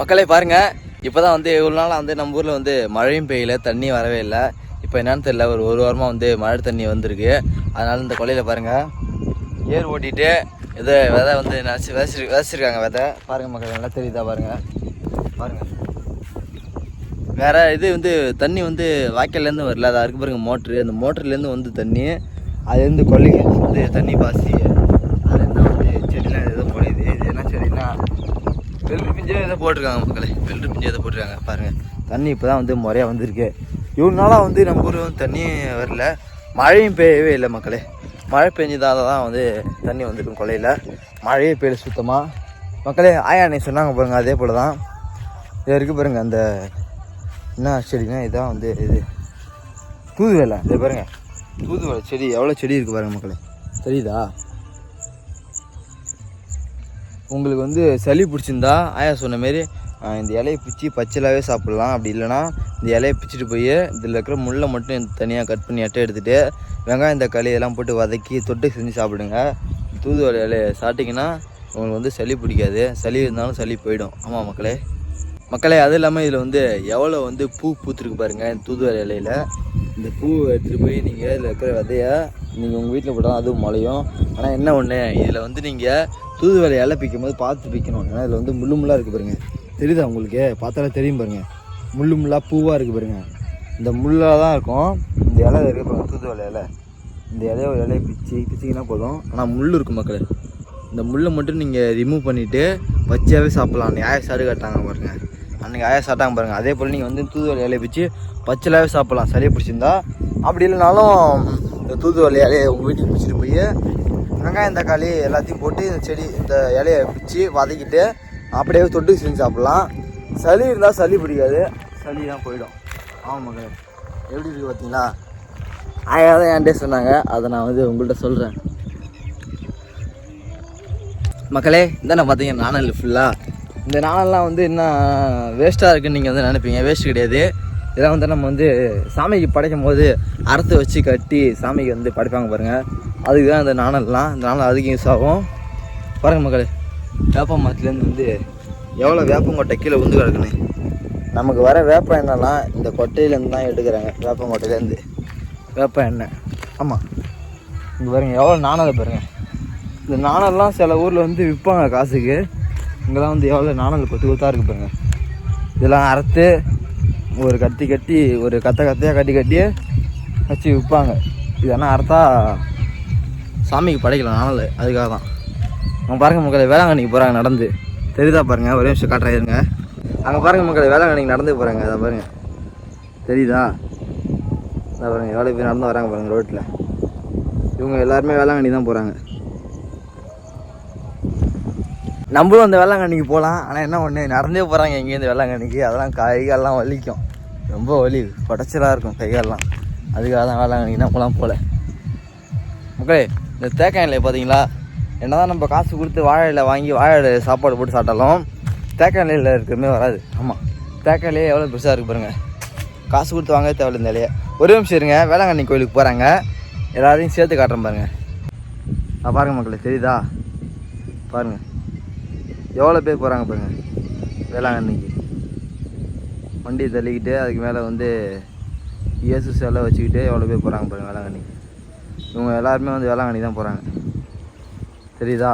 மக்களே பாருங்க. இப்போதான் வந்து இவ்வளோ நாளாக வந்து நம்ம ஊரில் வந்து மழையும் பெய்யல தண்ணி வரவே இல்லை. இப்போ என்னன்னு தெரியல ஒரு ஒரு வாரமாக வந்து மழை தண்ணி வந்திருக்கு. அதனால இந்த கொலையில் பாருங்க. ஏர் ஓட்டிட்டு இது விதை வந்து நினச்சி விதைச்சிரு விதைச்சிருக்காங்க விதை. பாருங்க மக்கள் நல்லா தெரியுதா பாருங்க. பாருங்க. வேற இது வந்து தண்ணி வந்து வாய்க்கால்லேருந்து வரல. அது இருக்கு பாருங்க மோட்ரு. அந்த மோட்டர்லேருந்து வந்து தண்ணி அதுலேருந்து கொல்லைக்கு வந்து தண்ணி பாசி அதுலேருந்து வந்து செடிலாம் ஏதோ போடுது இது என்ன செடினா வெள்ளரி பிஞ்சு எதை போட்டிருக்காங்க மக்களே. வெள்ளரி பிஞ்சு எதை போட்டிருக்காங்க. பாருங்கள் தண்ணி இப்போ தான் வந்து முறையாக வந்திருக்கு. இவ்வளோ நாளாக வந்து நம்ம ஊர் வந்து தண்ணி வரல. மழையும் பெய்யவே இல்லை மக்களே. மழை பெஞ்சதால தான் வந்து தண்ணி வந்திருக்கும் கொலையில் மழையே பெய்யல சுத்தமாக மக்களே ஆயா அன்னை சொன்னாங்க பாருங்கள் அதே போல் தான் இது இருக்குது பாருங்கள் அந்த என்ன செடினா இதுதான் வந்து இது. தூதுவலை இது பாருங்கள் தூதுவலை செடி எவ்வளோ செடி இருக்குது பாருங்கள் மக்களே. தெரியுதா? உங்களுக்கு வந்து சளி பிடிச்சிருந்தா ஆயா சொன்ன மாரி இந்த இலையை பிச்சு பச்சைலாவே சாப்பிட்லாம். அப்படி இல்லைன்னா இந்த இலையை பிச்சுட்டு போய் இதில் இருக்கிற முள்ளை மட்டும் தனியாக கட் பண்ணி அட்டை எடுத்துகிட்டு வெங்காயம் தக்காளி இதெல்லாம் போட்டு வதக்கி தொட்டு செஞ்சு சாப்பிடுங்க. தூதுவளை இலையை சாப்பிட்டிங்கன்னா உங்களுக்கு வந்து சளி பிடிக்காது. சளி இருந்தாலும் சளி போயிடும். ஆமாம் மக்களே? மக்களே அது இல்லாமல் இதில் வந்து எவ்வளோ வந்து பூ பூத்துருக்கு பாருங்கள் இந்த தூதுவளை இலையில. இந்த பூ எடுத்துகிட்டு போய் நீங்கள் இதில் இருக்கிற விதைய நீங்கள் உங்கள் வீட்டில் போட்டால் அதுவும் முளையும் ஆனால் என்ன ஒன்று இதில் வந்து நீங்கள் தூதுவளை இலை பிக்கும் போது பார்த்து பிக்கணும். ஏன்னா இதில் வந்து முள்ளு முள்ளாக இருக்குது பாருங்க. தெரியுதா உங்களுக்கு? பார்த்தாலே தெரியும் பாருங்கள் முள்ளு முள்ளாக பூவாக இருக்குது பாருங்க. இந்த முள்ளாக தான் இருக்கும். இந்த இலை இருக்குது பாருங்க தூதுவளை இலை. இந்த இலைய ஒரு இலையை பிச்சு பிச்சிங்கன்னா போதும். ஆனால் முள் இருக்கும் மக்கள். இந்த முள்ளை மட்டும் நீங்கள் ரிமூவ் பண்ணிவிட்டு பச்சையாகவே சாப்பிட்லாம். அன்றைக்கி ஆயா சாடு காட்டாங்க பாருங்க. அன்றைக்கி ஆயா சாட்டாங்க பாருங்கள் அதே போல் நீங்கள் வந்து தூதுவளை இலையை பிச்சு பச்சையாகவே சாப்பிட்லாம். சளி பிடிச்சிருந்தா. அப்படி இல்லைனாலும் இந்த தூதுவளை இலையை உங்கள் வீட்டுக்கு பிடிச்சிட்டு போய் வெங்காயம் தக்காளி எல்லாத்தையும் போட்டு இந்த செடி இந்த இலையை பிடிச்சி வதக்கிட்டு அப்படியே தொட்டு செஞ்சு சாப்பிட்லாம். சளி இருந்தால் சளி பிடிக்காது. சளி தான் போயிடும். ஆமாம் மகள். எப்படி இருக்கு பார்த்தீங்களா ஆயா தான் என்கிட்ட சொன்னாங்க. அதை நான் வந்து உங்கள்கிட்ட சொல்கிறேன் மக்களே இந்தாண்ணா பார்த்தீங்க நாணல் ஃபுல்லாக இந்த நாணல்லாம் வந்து என்ன வேஸ்ட்டாக இருக்குன்னு நீங்கள் வந்து நினைப்பீங்க. வேஸ்ட் கிடையாது. இதெல்லாம் வந்து நம்ம வந்து சாமிக்கு படைக்கும் போது அறுத்து வச்சு கட்டி சாமிக்கு வந்து படைப்பாங்க பாருங்கள் அதுக்கு தான் இந்த நாணல்லாம். இந்த நாணல் அதுக்கு யூஸ் ஆகும். பாருங்கள் மக்களே வேப்ப மரத்துலேருந்து வந்து எவ்வளோ வேப்பங்கொட்டை கீழே உந்து கிடக்குன்னு. நமக்கு வர வேப்ப எண்ணெய்லாம் இந்த கொட்டையிலேருந்து தான் எடுக்கிறாங்க. வேப்பங்கொட்டையிலேருந்து வேப்ப எண்ணெய். ஆமாம் இங்கே பாருங்கள் எவ்வளோ நாணலை பாருங்கள் இந்த நாணல்லாம் சில ஊரில் வந்து விற்பாங்க காசுக்கு. இங்கெல்லாம் வந்து எவ்வளோ நாணல் கொத்து கொத்தாக இருக்குது பாருங்கள் இதெல்லாம் அறுத்து ஒரு கத்தி கட்டி ஒரு கத்தை கத்தையாக கட்டி கட்டியே வச்சு விற்பாங்க. இதெல்லாம் அறுத்தா சாமிக்கு படைக்கலாம் நாணல் அதுக்காக தான். அவங்க பாருங்க மக்களை வேளாங்கண்ணிக்கு போகிறாங்க நடந்து. தெரியுதா பாருங்கள் ஒரே நிமிஷம் காட்டுறாயிருங்க அங்கே பாருங்க மக்களை வேளாங்கண்ணிக்கு நடந்து போகிறாங்க அதை பாருங்கள் தெரியுதா? அதை பாருங்கள் எவ்வளோ பேர் நடந்து வராங்க பாருங்கள் ரோட்டில் இவங்க எல்லாருமே வேளாங்கண்ணி தான் போகிறாங்க நம்மளும் அந்த வேளாங்கண்ணிக்கு போகலாம் ஆனால் என்ன ஒன்று நடந்தே போகிறாங்க இங்கேருந்து வேளாங்கண்ணிக்கு. அதெல்லாம் கை கால்லாம் வலிக்கும். ரொம்ப வலி. படைச்சலாக இருக்கும் கையெல்லாம் அதுக்காக தான் வேளாங்கண்ணிக்கு நம்மளாம் போகல மக்களே இந்த தேக்காய் இலையை பார்த்தீங்களா என்னதான் நம்ம காசு கொடுத்து வாழை இலை வாங்கி வாழை இலை சாப்பாடு போட்டு சாப்பிட்டாலும் தேக்காய் இலையில் இருக்கிறமே வராது. ஆமாம் தேக்காய் இலையே எவ்வளோ பெருசாக இருக்கு பாருங்கள் காசு கொடுத்து வாங்க தேவையில்ல இந்த இலையை ஒரு நிமிஷம் இருங்க. வேளாங்கண்ணி கோயிலுக்கு போகிறாங்க எல்லாரையும் சேர்த்து காட்டுறேன் பாருங்கள் நான் பாருங்கள் மக்களே தெரியுதா? பாருங்கள் எவ்வளோ பேர் போகிறாங்க பாருங்கள் வேளாங்கண்ணிக்கு. வண்டி தள்ளிக்கிட்டு அதுக்கு மேலே வந்து இயேசு சிலை வச்சுக்கிட்டு எவ்வளோ பேர் போகிறாங்க பாருங்கள் வேளாங்கண்ணிக்கு இவங்க எல்லாருமே வந்து வேளாங்கண்ணி தான் போகிறாங்க. தெரியுதா?